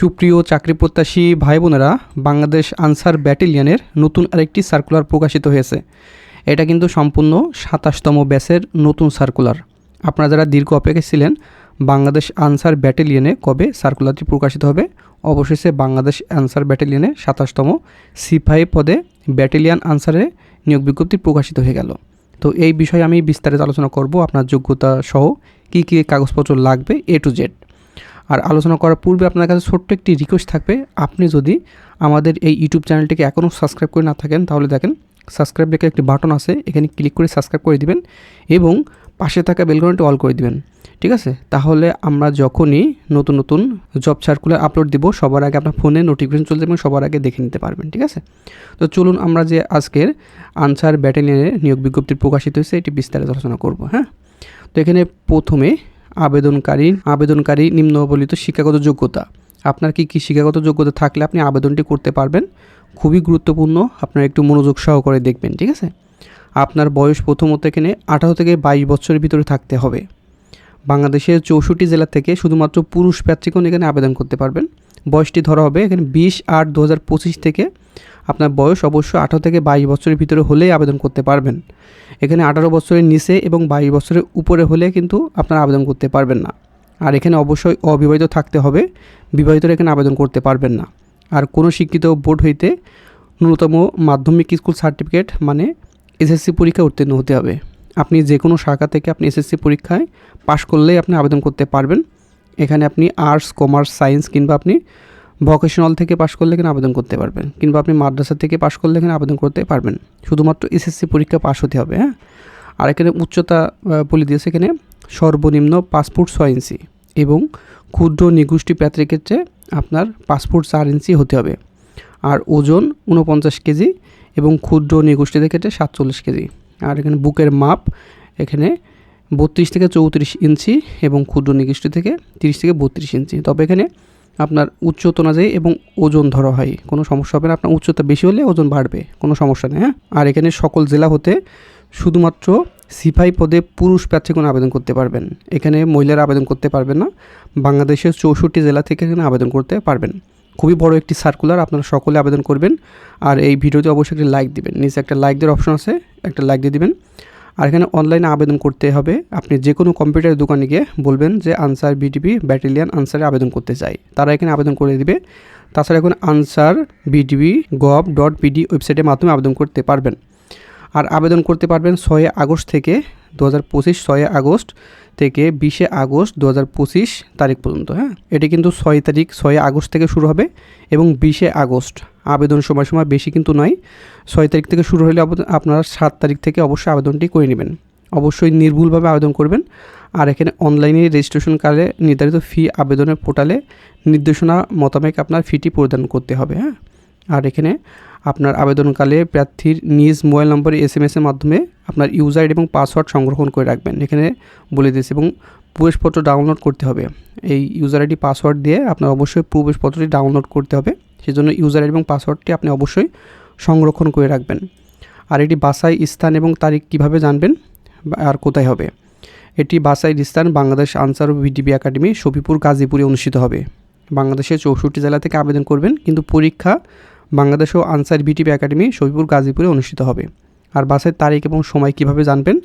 সুপ্রিয় চাকরি প্রত্যাশী ভাই বোনেরা বাংলাদেশ আনসার ব্যাটালিয়নের নতুন আরেকটি সার্কুলার প্রকাশিত হয়েছে। এটা কিন্তু সম্পূর্ণ সাতাশতম ব্যাচের নতুন সার্কুলার আপনারা যারা দীর্ঘ অপেক্ষা ছিলেন, বাংলাদেশ আনসার ব্যাটালিয়নে কবে সার্কুলারটি প্রকাশিত হবে, অবশেষে বাংলাদেশ আনসার ব্যাটালিয়নে সাতাশতম সিপাহী পদে ব্যাটেলিয়ান আনসারে নিয়োগ বিজ্ঞপ্তি প্রকাশিত হয়ে গেল। তো এই বিষয়ে আমি বিস্তারিত আলোচনা করব, আপনার যোগ্যতা সহ কী কী কাগজপত্র লাগবে এ টু জেড আর আলোচনা করার পূর্বে আপনার কাছে ছোট্ট একটি রিকোয়েস্ট থাকবে। আপনি যদি আমাদের এই ইউটিউব চ্যানেলটিকে এখনও সাবস্ক্রাইব করে না থাকেন, তাহলে দেখেন সাবস্ক্রাইব রেখে একটি বাটন আছে, এখানে ক্লিক করে সাবস্ক্রাইব করে দিবেন এবং পাশে থাকা বেলকনটি অল করে দিবেন। ঠিক আছে? তাহলে আমরা যখনই নতুন নতুন জব সার্কুলার আপলোড দিব, সবার আগে আপনার ফোনে নোটিফিকেশন চলে যাবেন সবার আগে দেখে নিতে পারবেন। ঠিক আছে? তো চলুন আমরা যে আজকের আনসার ব্যাটালিয়নের নিয়োগ বিজ্ঞপ্তি প্রকাশিত হয়েছে, এটি বিস্তারিত আলোচনা করব হ্যাঁ? তো এখানে প্রথমে আবেদনকারী আবেদনকারী নিম্নবলিত শিক্ষাগত যোগ্যতা। আপনার কি কী শিক্ষাগত যোগ্যতা থাকলে আপনি আবেদনটি করতে পারবেন? খুবই গুরুত্বপূর্ণ, আপনার একটু মনোযোগ সহকারে দেখবেন, ঠিক আছে? আপনার বয়স প্রথমত এখানে আঠারো থেকে বাইশ বছরের ভিতরে থাকতে হবে। বাংলাদেশের চৌষট্টি জেলা থেকে শুধুমাত্র পুরুষ প্রার্থীগণ এখানে আবেদন করতে পারবেন। বয়সটি ধরা হবে এখানে বিশ আট দু থেকে আপনার বয়স অবশ্যই আঠারো থেকে বাইশ বছরের ভিতরে হলেই আবেদন করতে পারবেন। এখানে আঠারো বছরের নিচে এবং বাইশ বছরের উপরে হলে কিন্তু আপনারা আবেদন করতে পারবেন না। আর এখানে অবশ্যই অবিবাহিত থাকতে হবে, বিবাহিতরা এখানে আবেদন করতে পারবেন না। আর কোনো শিক্ষিত বোর্ড হইতে ন্যূনতম মাধ্যমিক স্কুল সার্টিফিকেট মানে এসএসসি পরীক্ষা উত্তীর্ণ হতে হবে। আপনি যে কোনো শাখা থেকে আপনি এসএসসি পরীক্ষায় পাশ করলেই আপনি আবেদন করতে পারবেন। এখানে আপনি আর্টস, কমার্স, সায়েন্স কিংবা আপনি ভোকেশনাল থেকে পাশ করলে এখানে আবেদন করতে পারবেন। কিংবা আপনি মাদ্রাসা থেকে পাশ করলে এখানে আবেদন করতে পারবেন। শুধুমাত্র এসএসসি পরীক্ষা পাশ হতে হবে হ্যাঁ? আর এখানে উচ্চতা বলে দিয়েছে এখানে, সর্বনিম্ন পাসপোর্ট ছয় ইঞ্চি এবং ক্ষুদ্র নিগোষ্ঠী প্রার্থীর ক্ষেত্রে আপনার পাসপোর্ট চার ইঞ্চি হতে হবে। আর ওজন উনপঞ্চাশ কেজি এবং ক্ষুদ্র নিগোষ্ঠীদের ক্ষেত্রে সাতচল্লিশ কেজি। আর এখানে বুকের মাপ, এখানে বত্রিশ থেকে চৌত্রিশ ইঞ্চি এবং ক্ষুদ্র নিগোষ্ঠী থেকে তিরিশ থেকে বত্রিশ ইঞ্চি। তবে এখানে আপনার উচ্চতা অনুযায়ী এবং ওজন ধরা হয়। কোনো সমস্যা হবে না। আপনার উচ্চতা বেশি হলে ওজন বাড়বে। কোনো সমস্যা নেই হ্যাঁ? আর এখানে সকল জেলা হতে শুধুমাত্র সিপাহী পদে পুরুষ প্রার্থী কোনো আবেদন করতে পারবেন। এখানে মহিলারা আবেদন করতে পারবেন না। বাংলাদেশের চৌষট্টি জেলা থেকে এখানে আবেদন করতে পারবেন। খুবই বড় একটি সার্কুলার আপনারা সকলে আবেদন করবেন। আর এই ভিডিওতে অবশ্যই একটি লাইক দিবেন। নিচে একটা লাইক দেওয়ার অপশন আছে। একটা লাইক দিয়ে দিবেন। আর এখানে অনলাইনে আবেদন করতে হবে। আপনি যে কোনো কম্পিউটার দোকানে গিয়ে বলবেন যে আনসার বিডিবি ব্যাটালিয়ান আনসারে আবেদন করতে চাই। তারা এখানে আবেদন করে দিবে। তাছাড়া এখন Ansar VDP gov dot BD ওয়েবসাইটের মাধ্যমে আবেদন করতে পারবেন। আর আবেদন করতে পারবেন ছয় আগস্ট থেকে দু হাজার পঁচিশ ছয় আগস্ট থেকে বিশে আগস্ট দু হাজার পঁচিশ তারিখ পর্যন্ত হ্যাঁ? এটি কিন্তু ছয় তারিখ, ছয় আগস্ট থেকে শুরু হবে এবং বিশে আগস্ট। আবেদন সময় সময় বেশি কিন্তু নয়। ছয় তারিখ থেকে শুরু হলে আপনারা সাত তারিখ থেকে অবশ্যই আবেদনটি করে নেবেন। অবশ্যই নির্ভুলভাবে আবেদন করবেন। আর এখানে অনলাইনে রেজিস্ট্রেশন কালে নির্ধারিত ফি আবেদনের পোর্টালে নির্দেশনা মোতাবেক আপনার ফিটি প্রদান করতে হবে হ্যাঁ? আর এখানে আপনার আবেদনকালে প্রার্থীর নিজ মোবাইল নম্বরে এস এম এসের মাধ্যমে আপনার ইউজার এবং পাসওয়ার্ড সংরক্ষণ করে রাখবেন। এখানে বলে দিয়েছে এবং প্রবেশপত্র ডাউনলোড করতে হবে। এই ইউজার আইডি পাসওয়ার্ড দিয়ে আপনার অবশ্যই প্রবেশপত্রটি ডাউনলোড করতে হবে। সেজন্য ইউজার আইডি এবং পাসওয়ার্ডটি আপনি অবশ্যই সংরক্ষণ করে রাখবেন। আর এটি বাসাই স্থান এবং তারিখ কীভাবে জানবেন আর কোথায় হবে? এটি বাসাই স্থান বাংলাদেশ আনসার ও বিডিবি একাডেমি, শফিপুর, গাজীপুরে অনুষ্ঠিত হবে। বাংলাদেশের চৌষট্টি জেলা থেকে আবেদন করবেন কিন্তু পরীক্ষা বাংলাদেশ ও আনসার বিটিপি একাডেমি শফিপুর গাজীপুরে অনুষ্ঠিত হবে। আর বাসের তারিখ এবং সময় কীভাবে জানবেন?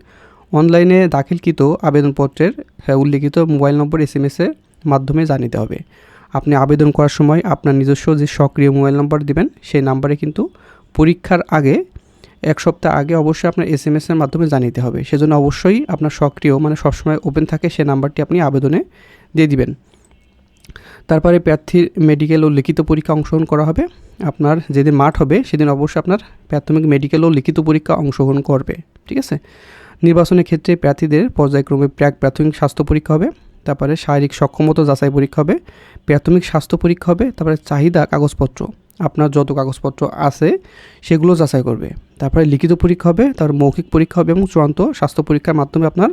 অনলাইনে দাখিলকৃত আবেদনপত্রের হ্যাঁ, উল্লিখিত মোবাইল নম্বর এস এম এসের মাধ্যমে জানিতে হবে। আপনি আবেদন করার সময় আপনার নিজস্ব যে সক্রিয় মোবাইল নম্বর দেবেন সেই নাম্বারে কিন্তু পরীক্ষার আগে এক সপ্তাহ আগে অবশ্যই আপনার এস এম এসের মাধ্যমে জানিতে হবে। সেজন্য অবশ্যই আপনার সক্রিয় মানে সবসময় ওপেন থাকে সে নাম্বারটি আপনি আবেদনে দিয়ে দিবেন। তারপরে প্রার্থীর মেডিকেল ও লিখিত পরীক্ষা অংশগ্রহণ করা হবে। আপনার যেদিন মাঠ হবে, সেদিন অবশ্যই আপনার প্রাথমিক মেডিকেল ও লিখিত পরীক্ষা অংশগ্রহণ করবে, ঠিক আছে? নির্বাচনের ক্ষেত্রে প্রার্থীদের পর্যায়ক্রমে প্রাক প্রাথমিক স্বাস্থ্য পরীক্ষা হবে, তারপরে শারীরিক সক্ষমতা যাচাই পরীক্ষা হবে, প্রাথমিক স্বাস্থ্য পরীক্ষা হবে, তারপরে চাহিদা কাগজপত্র, আপনার যত কাগজপত্র আছে সেগুলো যাচাই করবে। তারপরে লিখিত পরীক্ষা হবে, তারপর মৌখিক পরীক্ষা হবে এবং চূড়ান্ত স্বাস্থ্য পরীক্ষার মাধ্যমে আপনার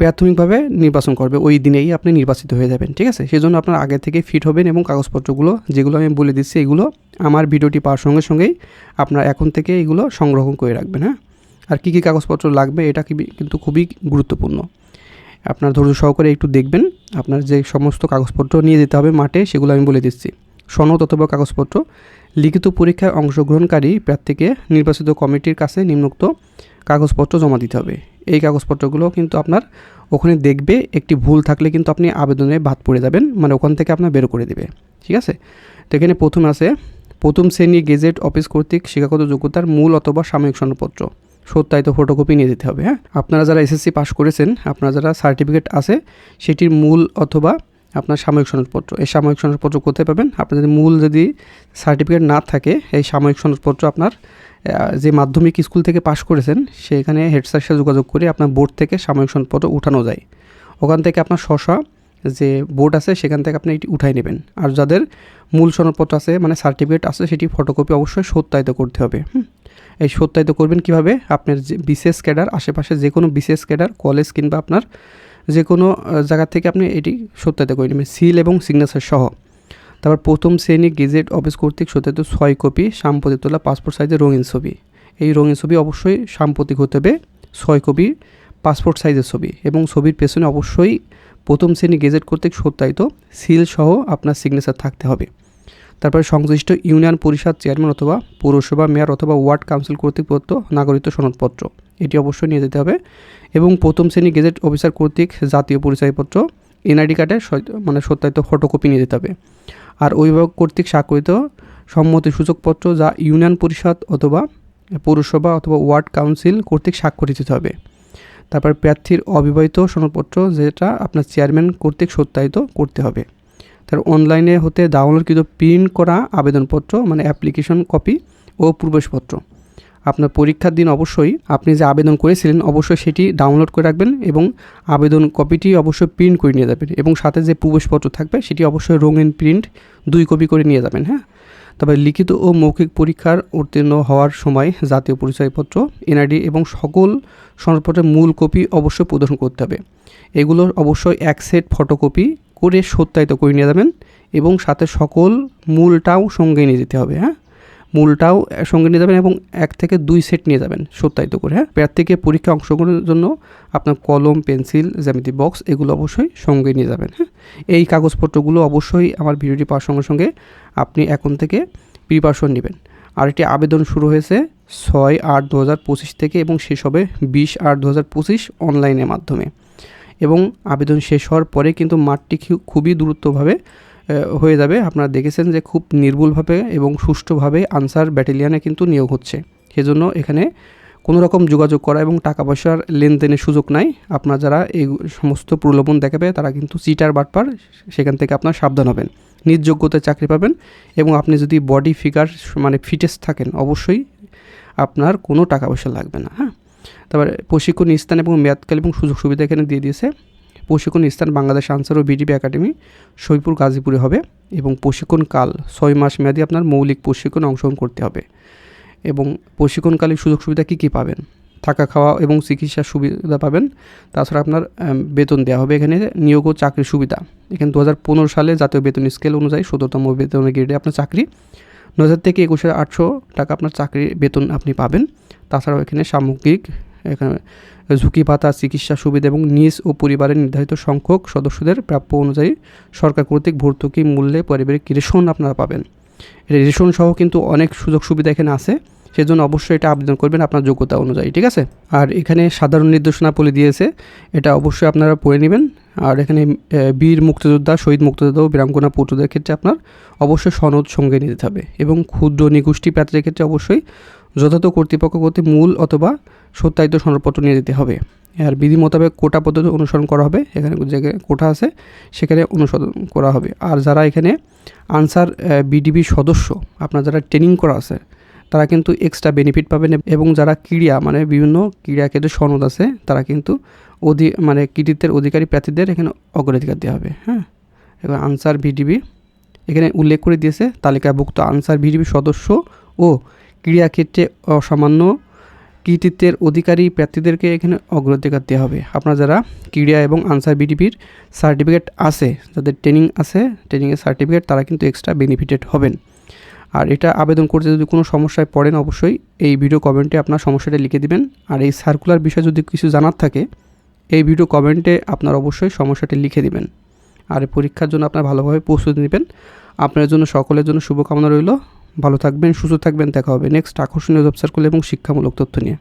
প্রাথমিকভাবে নির্বাচন করবে, ওই দিনেই আপনি নির্বাচিত হয়ে যাবেন, ঠিক আছে? সেই জন্য আপনার আগে থেকে ফিট হবেন এবং কাগজপত্রগুলো, যেগুলো আমি বলে দিচ্ছি এগুলো আমার ভিডিওটি পাওয়ার সঙ্গে সঙ্গেই আপনার এখন থেকে এগুলো সংগ্রহ করে রাখবেন হ্যাঁ? আর কী কী কাগজপত্র লাগবে এটা কিন্তু খুবই গুরুত্বপূর্ণ। আপনার ধৈর্য সহকারে একটু দেখবেন, আপনার যে সমস্ত কাগজপত্র নিয়ে যেতে হবে মাঠে, সেগুলো আমি বলে দিচ্ছি। সনদ অথবা কাগজপত্র, লিখিত পরীক্ষায় অংশগ্রহণকারী প্রার্থীকে নির্বাচিত কমিটির কাছে নিম্নোক্ত কাগজপত্র জমা দিতে হবে। এই কাগজপত্রগুলো কিন্তু আপনার ওখানে দেখবে, একটি ভুল থাকলে কিন্তু আপনি আবেদনে বাদ পড়ে যাবেন মানে ওখান থেকে আপনার বের করে দেবে, ঠিক আছে? তো এখানে প্রথম আছে, প্রথম শ্রেণি গেজেট অফিস কর্তৃক শিক্ষাগত যোগ্যতার মূল অথবা সাময়িক সনদপত্র সত্যায়িত ফটোকপি নিয়ে যেতে হবে হ্যাঁ? আপনারা যারা এসএসসি পাস করেছেন, আপনারা যারা সার্টিফিকেট আছে, সেটির মূল অথবা আপনার সাময়িক সনদপত্র। এই সাময়িক সনদপত্র কোথায় পাবেন? আপনার যদি মূল যদি সার্টিফিকেট না থাকে, এই সাময়িক সনদপত্র আপনার যে মাধ্যমিক স্কুল থেকে পাশ করেছেন, সেখানে হেড স্যারের সাথে যোগাযোগ করে আপনার বোর্ড থেকে সাময়িক সনদপত্র উঠানো যায়। ওখান থেকে আপনার শশা যে বোর্ড আছে, সেখান থেকে আপনি এটি উঠাই নেবেন। আর যাদের মূল সনদপত্র আছে মানে সার্টিফিকেট আছে, সেটি ফটোকপি অবশ্যই সত্যায়িত করতে হবে এই সত্যায়িত করবেন কীভাবে? আপনার যে বিশেষ ক্যাডার, আশেপাশে যে কোনো বিশেষ ক্যাডার কলেজ কিংবা আপনার যে কোনো জায়গা থেকে আপনি এটি সত্যায়িত করে নেবেন। সিল এবং সিগনেচার সহ। তারপর প্রথম শ্রেণি গেজেট অফিস কর্তৃক সত্যায়িত ছয় কপি, সাম্প্রতিক তোলা পাসপোর্ট সাইজের রঙিন ছবি। এই রঙিন ছবি অবশ্যই সাম্প্রতিক হতে হবে, ছয় কপি পাসপোর্ট সাইজের ছবি এবং ছবির পেছনে অবশ্যই প্রথম শ্রেণি গেজেট কর্তৃক সত্যায়িত সিল সহ আপনার সিগনেচার থাকতে হবে। তারপরে সংশ্লিষ্ট ইউনিয়ন পরিষদ চেয়ারম্যান অথবা পৌরসভা মেয়র অথবা ওয়ার্ড কাউন্সিল কর্তৃক প্রদত্ত নাগরিকত্ব সনদপত্র। এটি অবশ্যই নিয়ে যেতে হবে। এবং প্রথম শ্রেণি গেজেট অফিসার কর্তৃক জাতীয় পরিচয়পত্র, এনআইডি কার্ডের মানে সত্যায়িত ফটোকপি নিয়ে যেতে হবে। আর অভিভাবক কর্তৃক স্বাক্ষরিত সম্মতি সূচকপত্র যা ইউনিয়ন পরিষদ অথবা পৌরসভা অথবা ওয়ার্ড কাউন্সিল কর্তৃক স্বাক্ষরিত হবে। তারপর প্রার্থীর অবিবাহিত সনদপত্র যেটা আপনার চেয়ারম্যান কর্তৃক সত্যায়িত করতে হবে। তার অনলাইনে হতে ডাউনলোডকৃত প্রিন্ট করা আবেদনপত্র মানে অ্যাপ্লিকেশন কপি ও প্রবেশপত্র। আপনার পরীক্ষার দিন অবশ্যই আপনি যে আবেদন করেছিলেন, অবশ্যই সেটি ডাউনলোড করে রাখবেন এবং আবেদন কপিটি অবশ্যই প্রিন্ট করে নিয়ে যাবেন এবং সাথে যে প্রবেশপত্র থাকবে, সেটি অবশ্যই রঙিন প্রিন্ট দুই কপি করে নিয়ে যাবেন হ্যাঁ? তবে লিখিত ও মৌখিক পরীক্ষার উত্তীর্ণ হওয়ার সময় জাতীয় পরিচয়পত্র এনআইডি এবং সকল সনদপত্রের মূল কপি অবশ্যই প্রদর্শন করতে হবে। এগুলোর অবশ্যই এক সেট ফটোকপি করে সত্যায়িত করে নিয়ে যাবেন এবং সাথে সকল মূলটাও সঙ্গে নিয়ে যেতে হবে হ্যাঁ? মূলটাও সঙ্গে নিয়ে যাবেন এবং এক থেকে দুই সেট নিয়ে যাবেন সত্যায়িত করে হ্যাঁ? প্রার্থীকে পরীক্ষা অংশগ্রহণের জন্য আপনার কলম, পেন্সিল জ্যামিতি বক্স এগুলো অবশ্যই সঙ্গে নিয়ে যাবেন হ্যাঁ? এই কাগজপত্রগুলো অবশ্যই আমার ভিডিওটি পাওয়ার সঙ্গে সঙ্গে আপনি এখন থেকে প্রিপারেশন নেবেন। আর এটি আবেদন শুরু হয়েছে ছয় আট দু হাজার পঁচিশ থেকে এবং শেষ হবে বিশ আট দু হাজার পঁচিশ অনলাইনের মাধ্যমে। এবং আবেদন শেষ হওয়ার পরে কিন্তু মাঠটি খুবই দূরত্বভাবে হয়ে যাবে। আপনারা দেখেছেন যে খুব নির্ভুলভাবে এবং সুষ্ঠুভাবে আনসার ব্যাটালিয়ানে কিন্তু নিয়োগ হচ্ছে। সেজন্য এখানে কোনো রকম যোগাযোগ করা এবং টাকা পয়সার লেনদেনের সুযোগ নাই। আপনার যারা এই সমস্ত প্রলোভন দেখাবে, তারা কিন্তু চিটার বাটপার, সেখান থেকে আপনার সাবধান হবেন। নিজ যোগ্যতায় চাকরি পাবেন এবং আপনি যদি বডি ফিগার মানে ফিটেস্ট থাকেন, অবশ্যই আপনার কোনো টাকা পয়সা লাগবে না হ্যাঁ? তারপরে প্রশিক্ষণ স্থান এবং মেয়াদকাল এবং সুযোগ সুবিধা এখানে দিয়ে দিয়েছে। প্রশিক্ষণ স্থান বাংলাদেশ আনসার ও বিডিপি একাডেমি সৈপুর গাজীপুরে হবে এবং প্রশিক্ষণকাল ছয় মাস মেয়াদি আপনার মৌলিক প্রশিক্ষণ অংশগ্রহণ করতে হবে। এবং প্রশিক্ষণকালীন সুযোগ সুবিধা কী কী পাবেন? থাকা খাওয়া এবং চিকিৎসার সুবিধা পাবেন। তাছাড়া আপনার বেতন দেওয়া হবে। এখানে নিয়োগ ও চাকরির সুবিধা। এখানে দু হাজার পনেরো সালে জাতীয় বেতন স্কেল অনুযায়ী সতেরোতম বেতনের গ্রেডে আপনার চাকরি। দু হাজার থেকে একুশ হাজার আটশো টাকা আপনার চাকরি বেতন আপনি পাবেন। তাছাড়াও এখানে সামগ্রিক এখানে ঝুঁকি পাতা চিকিৎসা সুবিধা এবং নিজ ও পরিবারের নির্ধারিত সংখ্যক সদস্যদের প্রাপ্য অনুযায়ী সরকার কর্তৃক ভর্তুকি মূল্যে পারিবারিক রেশন আপনারা পাবেন। এটা রেশন সহ কিন্তু অনেক সুযোগ সুবিধা এখানে আছে, সেজন্য অবশ্যই এটা আবেদন করবেন আপনার যোগ্যতা অনুযায়ী, ঠিক আছে? আর এখানে সাধারণ নির্দেশনাবলী দিয়েছে, এটা অবশ্যই আপনারা পড়ে নেবেন। আর এখানে বীর মুক্তিযোদ্ধা, শহীদ মুক্তিযোদ্ধা ও বীরাঙ্গনা পুত্রদের ক্ষেত্রে আপনার অবশ্যই সনদ সঙ্গে নিতে হবে এবং ক্ষুদ্র নিগোষ্ঠী প্রার্থীদের ক্ষেত্রে অবশ্যই যথাযথ কর্তৃপক্ষ কর্তৃক মূল অথবা সত্যায়িত সনদপত্র নিয়ে যেতে হবে। আর বিধি মোতাবেক কোটা পদ্ধতি অনুসরণ করা হবে। এখানে জায়গায় কোটা আছে, সেখানে অনুসরণ করা হবে। আর যারা এখানে আনসার বিডিবি সদস্য, আপনার যারা ট্রেনিং করা আছে, তারা কিন্তু এক্সট্রা বেনিফিট পাবেন এবং যারা ক্রীড়া মানে বিভিন্ন ক্রীড়া ক্ষেত্রে সনদ আছে, তারা কিন্তু অধি মানে কৃতিত্বের অধিকারী প্রার্থীদের এখানে অগ্রাধিকার দেওয়া হবে। হ্যাঁ? এবার আনসার ভিডিবি এখানে উল্লেখ করে দিয়েছে, তালিকাভুক্ত আনসার ভিডিবি সদস্য ও ক্রীড়াক্ষেত্রে অসামান্য কৃতিত্বের অধিকারী প্রার্থীদেরকে এখানে অগ্রাধিকার দেওয়া হবে। আপনার যারা ক্রীড়া এবং আনসার বিডিপির সার্টিফিকেট আছে, যাদের ট্রেনিং আছে, ট্রেনিংয়ের সার্টিফিকেট, তারা কিন্তু এক্সট্রা বেনিফিটেড হবেন। আর এটা আবেদন করতে যদি কোনো সমস্যায় পড়েন অবশ্যই এই ভিডিও কমেন্টে আপনার সমস্যাটা লিখে দিবেন। আর এই সার্কুলার বিষয়ে যদি কিছু জানার থাকে, এই ভিডিও কমেন্টে আপনার অবশ্যই সমস্যাটি লিখে দিবেন। আর পরীক্ষার জন্য আপনার ভালোভাবে প্রস্তুতি নেবেন। আপনার জন্য সকলের জন্য শুভকামনা রইল। ভালো থাকবেন সুস্থ থাকবেন দেখা হবে নেক্সট আকর্ষণীয় জব সার্কুল এবং শিক্ষামূলক তথ্য নিয়ে।